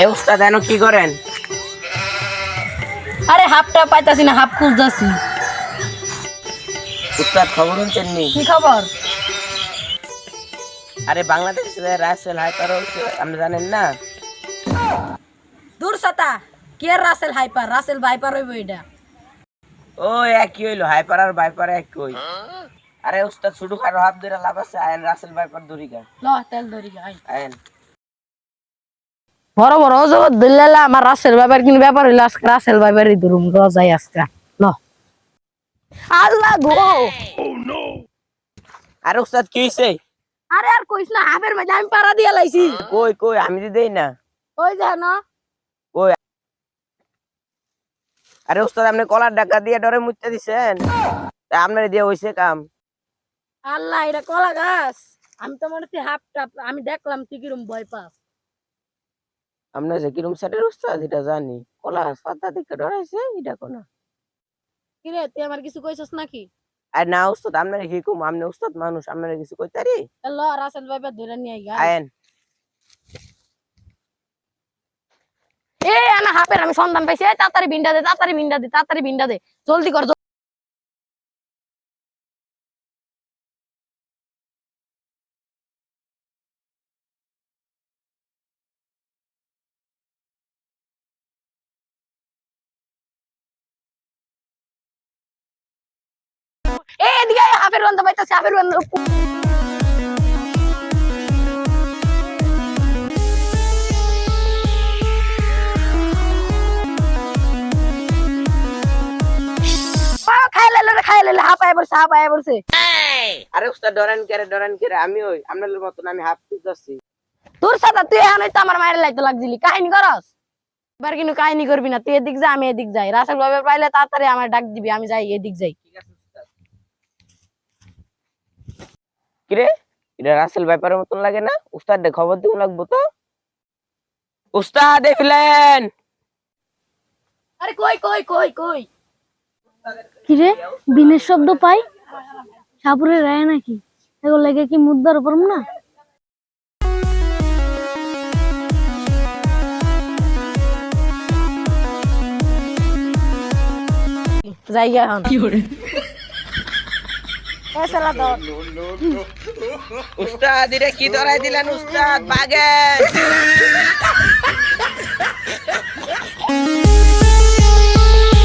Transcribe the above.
এ উস্তাদ এন কি করেন? আরে হাফটা পাইতাছি না হাফ খুঁজতাছি। উস্তাদ খবর শুনছেন নি? কি খবর? আরে বাংলাদেশে রাসেল হাইপার হচ্ছে আপনি জানেন না? দূর সাতা কে রাসেল হাইপার? রাসেল ভাইপার হইব এটা। ও একই হইল হাইপার আর বাইপার একই। হই আরে উস্তাদ শুধু খারো হাত ধরে লাভ আছে আয়েন রাসেল বাইপার দূরি গা ল তেল ধরি আই আয়েন। বড় বড় জগৎ দিল্লালা আমার রাসেল ভাইপার কিনে ব্যাপার হইল আজকে রাসেল ধরুম রজাই আজকে। আল্লাহ গো! আরে উস্তাদ কি হইছে? আরে আর কইস না হাফের মাঝে আমি পাড়া দিয়া লাইছি। কই কই আমি দেই না। ওই যা না। কই? আরে উস্তাদ আপনি কলার ডাকা দিয়ে ডরে মুইতে দিছেন? তা আপনার দিয়ে হইছে কাম। আল্লাহ এটা কলা গাছ। আমি তো মনে হচ্ছে হাফ টাপ আমি দেখলাম তুই কিরম ভয় পাস। আপনার যে কিরম সেটের উস্তাদ এটা জানি। কলা পাতা দিকে ডরাইছে এটা কোনা কিরে তুই আমার কিছু কইছস নাকি? আর না উস্তাদ আপনার কি কম আপনি উস্তাদ মানুষ আপনার কিছু কইতারি ল রাসেল ভাইপার ধরে নিয়ে আই আয়েন। এ আনা হাফের আমি সন্ধান পাইছি। তাড়াতাড়ি বিন্ডা দে তাড়াতাড়ি বিন্ডা দে তাড়াতাড়ি বিন্ডা দে। জলদি কর হাফের গন্ধ পাইতাছি হাফের গন্ধ। ও, খাই লাইলো রে খাই লাইলো হাঁপায় পড়ছে হাঁপায় পড়ছে। আরে উস্তাদ ডরেন কেরে ডরেন কেরে আমি ওই আপনার মতন আমি হাফ খুঁজতেছি। তোর সাথে তুই এখন তো আমার মায়ের লাইতে লাগছিলি। কাহিনী করস? এবার কিন্তু কাহিনী করবি না তুই এদিক যা আমি এদিক যাই। রাসেল ভাবে পাইলে তাড়াতাড়ি আমার ডাক দিবি আমি যাই এদিক যাই ঠিক আছে উস্তাদ কিরে? এটা রাসেল ব্যাপারের মতন লাগে না? উস্তাদ দে খবর দিব লাগবো তো? উস্তাদ দেখলেন আরে কই কই কই কই? কিরে? বিনের শব্দ পাই? সাপুরে রায় নাকি? এগুলো লেগে কি মুদ্রার উপর না? যাই গিয়া এখন। উস্তাদ এটা কি ধরাই দিলেন উস্তাদ? বাগেন